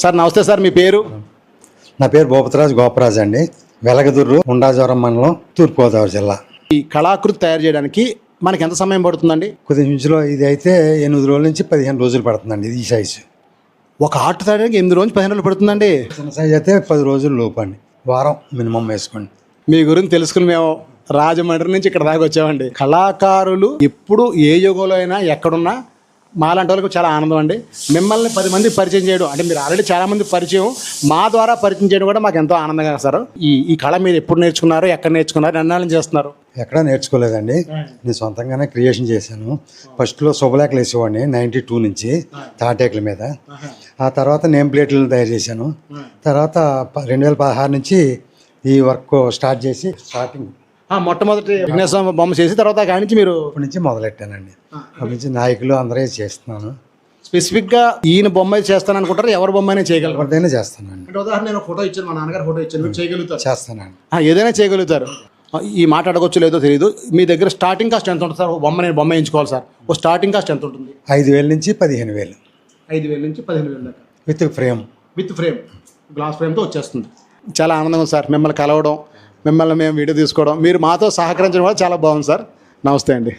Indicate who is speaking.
Speaker 1: Sir నమస్తే sir మీ పేరు?
Speaker 2: నా పేరు భూపతిరాజు గోపరాజు అండి. వెలగదుర్రు ఉండాజవరం మండలం తూర్పుగోదావరి జిల్లా.
Speaker 1: ఈ కళాకృతి తయారు చేయడానికి మనకి ఎంత సమయం పడుతుందండి?
Speaker 2: కొద్ది ఇంచులో ఇది అయితే ఎనిమిది రోజుల నుంచి పదిహేను రోజులు పడుతుందండి ఇది ఈ సైజు
Speaker 1: ఒక ఆర్ట్ తయారీకి ఎనిమిది రోజులు పదిహేను రోజులు పడుతుందండి?
Speaker 2: చిన్న సైజు అయితే పది రోజులు లోపు అండి. వారం మినిమం వేసుకోండి.
Speaker 1: మీ గురించి తెలుసుకుని మేము రాజమండ్రి నుంచి ఇక్కడ దాకా వచ్చామండి. కళాకారులు ఎప్పుడు ఏ యుగంలో అయినా ఎక్కడున్నా మాలాంటి వాళ్ళకి చాలా ఆనందం అండి. మిమ్మల్ని పది మంది పరిచయం చేయడం అంటే మీరు ఆల్రెడీ చాలా మంది పరిచయం మా ద్వారా పరిచయం చేయడం కూడా మాకు ఎంతో ఆనందంగా సార్. ఈ ఈ కళ మీరు ఎప్పుడు నేర్చుకున్నారు ఎక్కడ నేర్చుకున్నారు ఎన్నాళ్ళు చేస్తున్నారు?
Speaker 2: ఎక్కడా నేర్చుకోలేదండి. నేను సొంతంగానే క్రియేషన్ చేశాను. ఫస్ట్లో శుభలేఖలు వేసేవాడిని నైంటీ టూ నుంచి తాటేకుల మీద. ఆ తర్వాత నేమ్ ప్లేట్లు తయారు చేశాను. తర్వాత రెండు వేల పదహారు నుంచి ఈ వర్క్ స్టార్ట్ చేసి స్టార్టింగ్
Speaker 1: మొట్టమొదటి విఘ్నేశ్వర బొమ్మ చేసి తర్వాత కాడి నుంచి మీరు
Speaker 2: అప్పటి నుంచి మొదలెట్టానండి. అప్పటి నుంచి నాయకులు అందరే చేస్తున్నాను.
Speaker 1: స్పెసిఫిక్గా ఈయన బొమ్మ చేస్తాను అనుకుంటారు? ఎవరి బొమ్మ అయినా చేయగలరు?
Speaker 2: ఎవరిదైనా చేస్తానండి.
Speaker 1: అంటే ఉదాహరణ నేను ఫోటో ఇచ్చాను మా నాన్నగారు ఫోటో ఇచ్చాను మీరు చేయగలుగుతారు.
Speaker 2: చేస్తానండి.
Speaker 1: ఆ, ఏదైనా చేయగలుగుతారు. ఈ మాట అడగొచ్చు లేదో తెలియదు మీ దగ్గర స్టార్టింగ్ కాస్ట్ ఎంత ఉంటుంది సార్? ఓ బొమ్మ నేను బొమ్మ వేయించుకోవాలి సార్. ఓ స్టార్టింగ్ కాస్ట్ ఎంత ఉంటుంది?
Speaker 2: ఐదు వేల నుంచి పదిహేను వేలు.
Speaker 1: ఐదు వేల నుంచి పదిహేను వేల దాకా.
Speaker 2: With frame.
Speaker 1: With frame. Glass ఫ్రేమ్తో వచ్చేస్తుంది. చాలా ఆనందంగా ఉంది సార్. మిమ్మల్ని కలవడం మిమ్మల్ని మేము వీడియో తీసుకోవడం. మీరు మాతో సహకరించడం కూడా చాలా బాగుంది సార్. నమస్తే అండి.